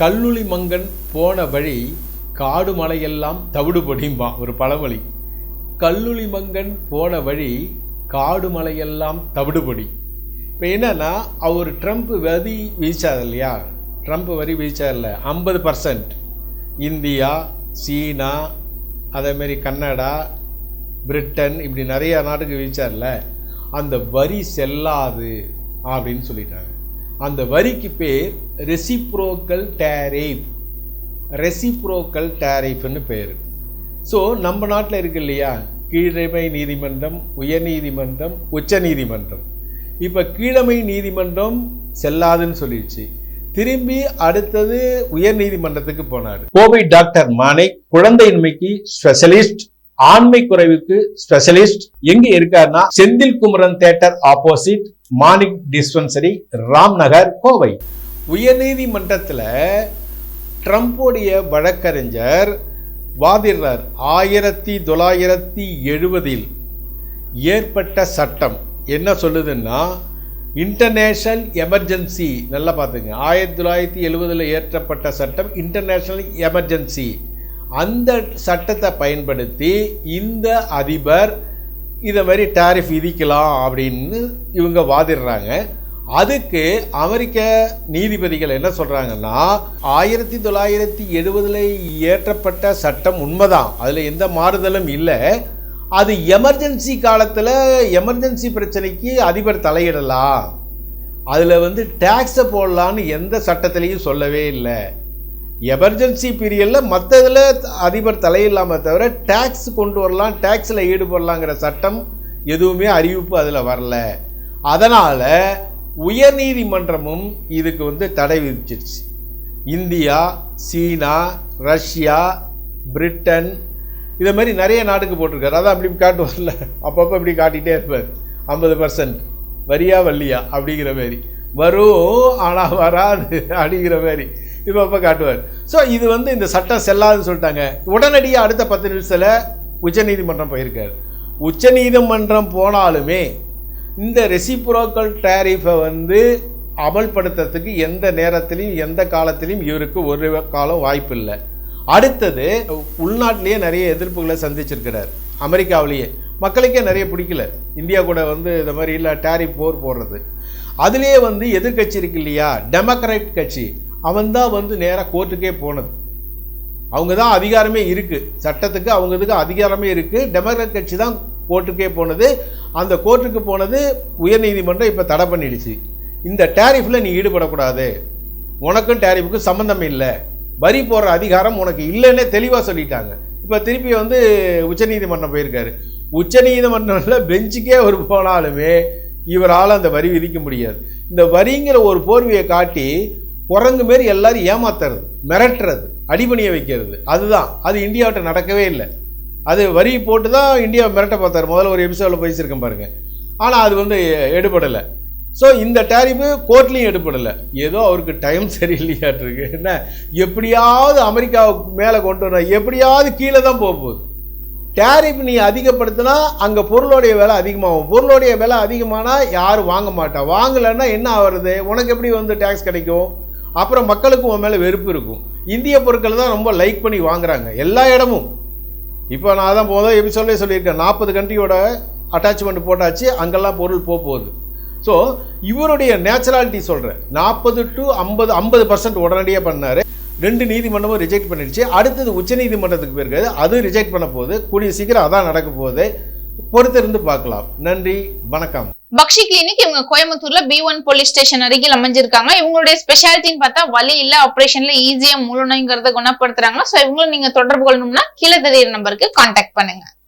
கல்லுளி மங்கன் போன வழி காடு மலையெல்லாம் தவிடுபடிம்பான் ஒரு பழமொழி. கல்லுளி மங்கன் போன வழி காடு மலையெல்லாம் தவிடுபடி இப்போ என்னன்னா அவர் ட்ரம்ப் வரி வீச்சார் இல்லையா? ட்ரம்ப் வரி வீச்சார் இல்லை ஐம்பது பர்சன்ட் இந்தியா சீனா அதேமாரி கன்னடா பிரிட்டன் இப்படி நிறைய நாட்டுக்கு வீச்சார்ல அந்த வரி செல்லாது அப்படின்னு சொல்லிட்டாங்க. அந்த வரிக்கு பேர் ரெசிப்ரோக்கல் டேரிஃப் ரெசிப்ரோக்கல் டேரிஃப்னு பேர். ஸோ நம்ம நாட்டில் இருக்கு இல்லையா? கீழமை நீதிமன்றம் உயர்நீதிமன்றம் உச்ச நீதிமன்றம் இப்போ கீழமை நீதிமன்றம் செல்லாதுன்னு சொல்லிடுச்சு. திரும்பி அடுத்தது உயர் நீதிமன்றத்துக்கு போனார். கோவை டாக்டர் மானை குழந்தையின்மைக்கு ஸ்பெஷலிஸ்ட் ஆண்மை குறைவுக்கு ஸ்பெஷலிஸ்ட் எங்க இருக்காருன்னா Senthil Kumaran theatre opposite Manik dispensary Ramnagar Kovai. உயர்நீதிமன்றத்தில் ட்ரம்ப்போடைய வழக்கறிஞர் வாதிடுறார். ஆயிரத்தி தொள்ளாயிரத்தி எழுபதில் ஏற்பட்ட சட்டம் என்ன சொல்லுதுன்னா இன்டர்நேஷனல் எமர்ஜென்சி நல்லா பார்த்துங்க. ஆயிரத்தி தொள்ளாயிரத்தி எழுபதில் ஏற்றப்பட்ட சட்டம் இன்டர்நேஷனல் எமர்ஜென்சி அந்த சட்டத்தை பயன்படுத்தி இந்த அதிபர் இதை மாதிரி டேரிஃப் விதிக்கலாம் அப்படின்னு இவங்க வாதிடுறாங்க. அதுக்கு அமெரிக்க நீதிபதிகள் என்ன சொல்கிறாங்கன்னா ஆயிரத்தி தொள்ளாயிரத்தி எழுபதில் இயற்றப்பட்ட சட்டம் உண்மைதான். அதில் எந்த மாறுதலும் இல்லை. அது எமர்ஜென்சி காலத்தில் எமர்ஜென்சி பிரச்சனைக்கு அதிபர் தலையிடலாம். அதில் வந்து டேக்ஸை போடலான்னு எந்த சட்டத்திலையும் சொல்லவே இல்லை. எமர்ஜென்சி பீரியடில் மற்றதில் அதிபர் தலையில்லாமல் தவிர டேக்ஸ் கொண்டு வரலாம் டேக்ஸில் ஈடுபடலாங்கிற சட்டம் எதுவுமே அறிவிப்பு அதில் வரல. அதனால் உயர்நீதிமன்றமும் இதுக்கு வந்து தடை விதிச்சிருச்சு. இந்தியா சீனா ரஷ்யா பிரிட்டன் இதை மாதிரி நிறைய நாட்டுக்கு போட்டிருக்காரு. அதான் அப்படி காட்டுவார்ல. அப்பப்போ இப்படி காட்டிகிட்டே இருப்பார். ஐம்பது பர்சன்ட் வரியா வள்ளியா? அப்படிங்கிற மாதிரி. வரும் ஆனால் வராது அப்படிங்கிற மாதிரி. இப்போ அப்போ காட்டுவார். ஸோ இது வந்து இந்த சட்டம் செல்லாதுன்னு சொல்லிட்டாங்க. உடனடியாக அடுத்த பத்து நிமிஷத்தில் உச்சநீதிமன்றம் போயிருக்கார். உச்சநீதிமன்றம் போனாலுமே இந்த ரெசிப்ரோக்கல் டேரிஃபை வந்து அமல்படுத்துறதுக்கு எந்த நேரத்திலையும் எந்த காலத்திலையும் இவருக்கு ஒரு காலம் வாய்ப்பு இல்லை. அடுத்தது உள்நாட்டிலேயே நிறைய எதிர்ப்புகளை சந்திச்சிருக்கிறார். அமெரிக்காவிலேயே. மக்களுக்கே நிறைய பிடிக்கல. இந்தியா கூட வந்து இந்த மாதிரி இல்லை டேரிஃப் போர் போடுறது. அதுலேயே வந்து எதிர்கட்சி இருக்கு இல்லையா? டெமோக்ராட் கட்சி. அவன் தான் வந்து நேராக கோர்ட்டுக்கே போனது. அவங்க தான் அதிகாரமே இருக்குது சட்டத்துக்கு அவங்க இதுக்கு அதிகாரமே இருக்குது டெமோக்ராட் கட்சி தான் கோர்ட்டுக்கே போனது. அந்த கோர்ட்டுக்கு போனது உயர்நீதிமன்றம் இப்போ தடை பண்ணிடுச்சு. இந்த டேரிஃபில் நீ ஈடுபடக்கூடாது. உனக்கும் டேரிஃபுக்கும் சம்மந்தம் இல்லை. வரி போடுற அதிகாரம் உனக்கு இல்லைன்னே தெளிவாக சொல்லிட்டாங்க. இப்போ திருப்பி வந்து உச்சநீதிமன்றம் போயிருக்காரு. உச்சநீதிமன்றத்தில் பெஞ்சுக்கே ஒரு போனாலுமே இவரால் அந்த வரி விதிக்க முடியாது. இந்த வரிங்கிற ஒரு போர்வையை காட்டி குரங்கு மாரி எல்லாரும் ஏமாத்துறது மிரட்டுறது அடிபணிய வைக்கிறது. அதுதான். அது இந்தியாவிட்ட நடக்கவே இல்லை. அது வரி போட்டு தான் இந்தியாவை மிரட்ட பார்த்தாரு. முதல்ல ஒரு எபிசோடில் பேசியிருக்கேன் பாருங்க. ஆனால் அது வந்து எடுபடலை. ஸோ இந்த டேரிஃபு கோர்ட்லேயும் எடுப்படலை ஏதோ அவருக்கு டைம் சரியில்லையாட்டிருக்கு. என்ன? எப்படியாவது அமெரிக்காவுக்கு மேலே கொண்டு வர எப்படியாவது கீழே தான் போக போகுது. டேரிஃப் நீ அதிகப்படுத்தினா அங்கே பொருளுடைய விலை அதிகமாகும். பொருளுடைய விலை அதிகமானால் யாரும் வாங்க மாட்டா. வாங்கலைன்னா என்ன ஆகுறது உனக்கு எப்படி வந்து டேக்ஸ் கிடைக்கும்? அப்புறம் மக்களுக்கு உன் மேலே வெறுப்பு இருக்கும். இந்திய பொருட்கள் தான் ரொம்ப லைக் பண்ணி வாங்குறாங்க. எல்லா இடமும். இப்போ நான் தான் போதும் எபிசோட்லேயே சொல்லியிருக்கேன். நாற்பது கண்ட்ரியோட அட்டாச்மெண்ட் போட்டாச்சு அங்கெல்லாம் பொருள் போக போகுது. ஸோ இவருடைய நேச்சுராலிட்டி சொல்கிறேன் நாற்பது டு ஐம்பது ஐம்பது பர்சன்ட் உடனடியாக பண்ணார். ரெண்டு நீதிமன்றமும் ரிஜெக்ட் பண்ணிடுச்சு. அடுத்தது உச்ச நீதிமன்றத்துக்கு போயிருக்காது அதுவும் ரிஜெக்ட் பண்ண போகுது. கூடிய சீக்கிரம் அதான் நடக்க போகுது. பொறுத்திருந்து பார்க்கலாம். நன்றி வணக்கம். பக்ஷி கிளினிக் இவங்க கோயம்புத்தூர்ல பி ஒன் போலீஸ் ஸ்டேஷன் அருகில் அமைஞ்சிருக்காங்க. இவங்களுடைய ஸ்பெஷாலிட்டின்னு பார்த்தா வலி இல்ல ஆபரேஷன்ல ஈஸியா முழு குணப்படுத்துறாங்க. சோ இவங்களும் நீங்க தொடர்பு கொள்ளணும்னா கீழே தெரியுற நம்பருக்கு கான்டாக்ட் பண்ணுங்க.